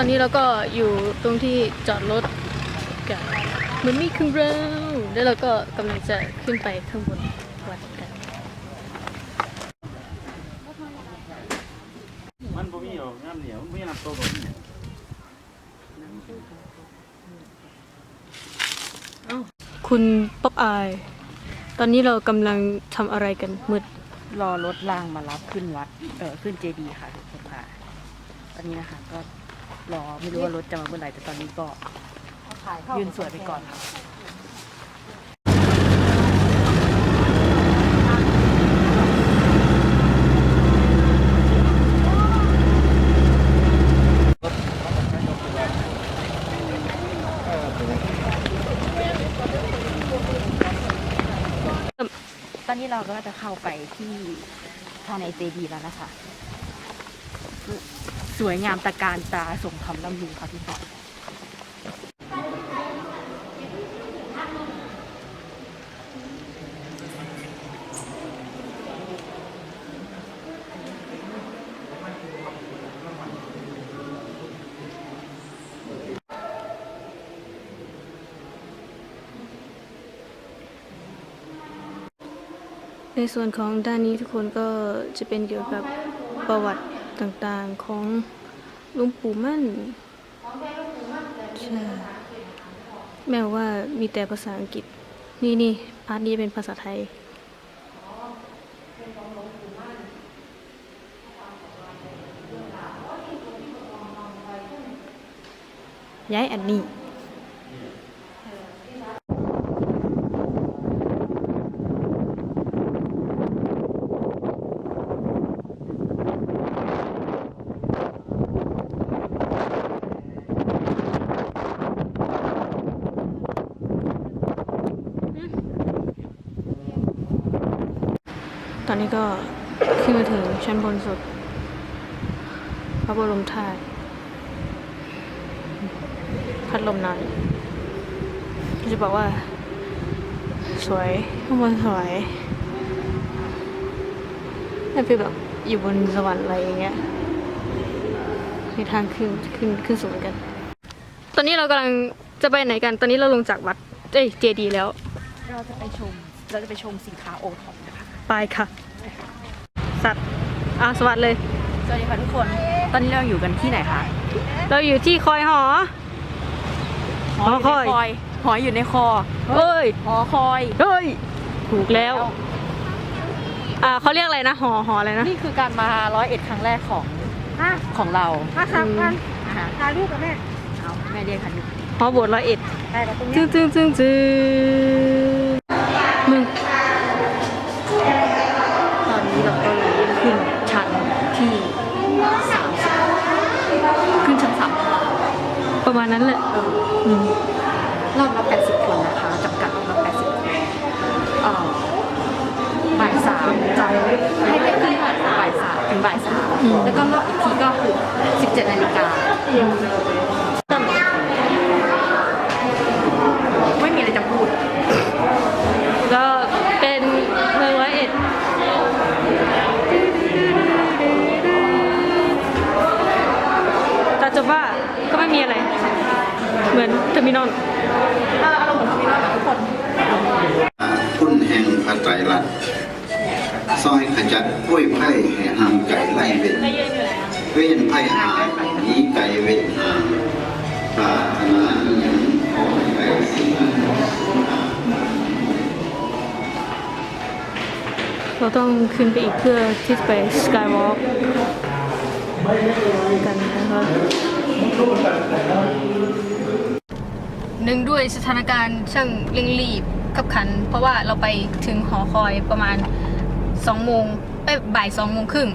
ตอนนี้เราก็อยู่ตรงที่จอดรถกันมันมีขึ้นเราแล้วเราก็กำลังจะขึ้นไปข้างบนวัดกัน มันบ่มีหรอกน้ำเหนียวมันบ่มีน้ำโตบ่มีคุณป๊อปอาย ตอนนี้เรากำลังทำอะไรกันมืดรอรถรางมารับขึ้นวัด เออขึ้นเจดีย์ค่ะทุกคนค่ะ ตอนนี้นะคะก็ รอไม่รู้ว่ารถจะมาเมื่อไหร่แต่ตอนนี้ก็ยืนสวยไปก่อนค่ะตอนนี้เราก็จะเข้าไปที่ภายในเจดีย์แล้วนะคะ สวยงามตะการตาสมคำล่ำลือค่ะทุกคนในส่วนของด้านนี้ทุกคนก็จะเป็นเกี่ยวกับประวัติ ต่างๆของหลุงปู่มั่นใช่แม้ว่ามีแต่ภาษาอังกฤษ นี่นี่พาร์ทนี้เป็นภาษาไทยย้ายอันนี้ ตอนนี้ก็ขึ้นมาถึงชั้นบนสุด พระบรมธาตุพัดลมหน่อยจะบอกว่า สวยข้างบนสวยนั่นคือแบบอยู่บนสวรรค์อะไรอย่างเงี้ยมีทางขึ้นขึ้นขึ้นสูงกัน ตอนนี้เรากำลังจะไปไหนกัน ตอนนี้เราลงจากวัด เอ้ย เจดีย์แล้ว เราจะไปชม เราจะไปชมสินค้าโอท็อปนะคะ ไปค่ะ สัตว์อะสวัสดีเลย สวัสดีค่ะทุกคน ตอนนี้เราอยู่กันที่ไหนคะเราอยู่ที่คอยหอ หอคอย หอยหอยอยู่ในคอเอ้ย หอคอย เฮ้ย ถูกแล้ว อ่าเขาเรียกอะไรนะ หอหออะไรนะ นี่คือการมาร้อยเอ็ดครั้งแรกของของเรามาสามพันนะคะถ่ายรูปกับแม่เอาแม่เรียกค่ะอยู่หอบทร้อยเอ็ดได้แล้วตรงจึนี้งจึงจึงจึง มึง ตอนนี้เราก็เลยขึ้นชั้นที่สามสิบขึ้นชั้นสามของเราประมาณนั้นแหละอืมรอบละแปดสิบคนนะคะจำกัดรอบละแปดสิบคนเอ่อบ่ายสามจะให้ได้ขึ้นผ่านบ่ายสามถึงบ่ายสามแล้วก็รอบอีกทีก็คือสิบเจ็ดนาฬิกา มือนเทอร์มินอลคุณแห่งพระไตรลักษณ์ซอยขจัดกล้วยไผ่ให้ห่างไก่ไล่เว้นเว้นไผ่หายหนีไก่เว้นหางปรารถนาอหย่างขอให้ไก่สิ่งนั้นเราต้องขึ้นไปอีกเพื่อที่จะไปสกายวอล์กกันนะคะ หนึ่งด้วยสถานการณ์ช่างเร่งรีบขับขัน เพราะว่าเราไปถึงหอคอยประมาณสองโมงเอ้ยบ่ายสองโมงครึ่ง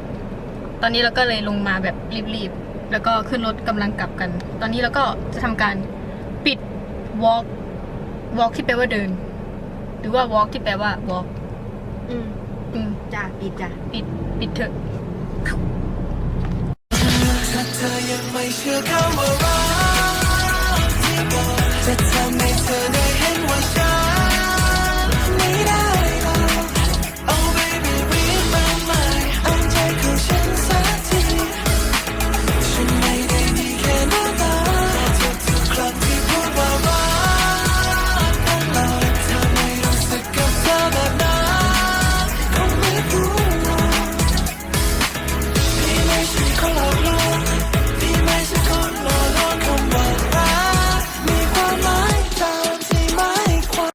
ตอนนี้เราก็เลยลงมาแบบรีบๆ แล้วก็ขึ้นรถกำลังกลับกัน ตอนนี้เราก็จะทำการปิด walk walk ที่แปลว่าเดิน หรือว่า walk ที่แปลว่า walk อืมอืมจ้าปิดจ้าปิดปิดเถอะเธอยังไม่เชื่อคำว่ารักจะทำให้เธอได้เห็นว่าฉัน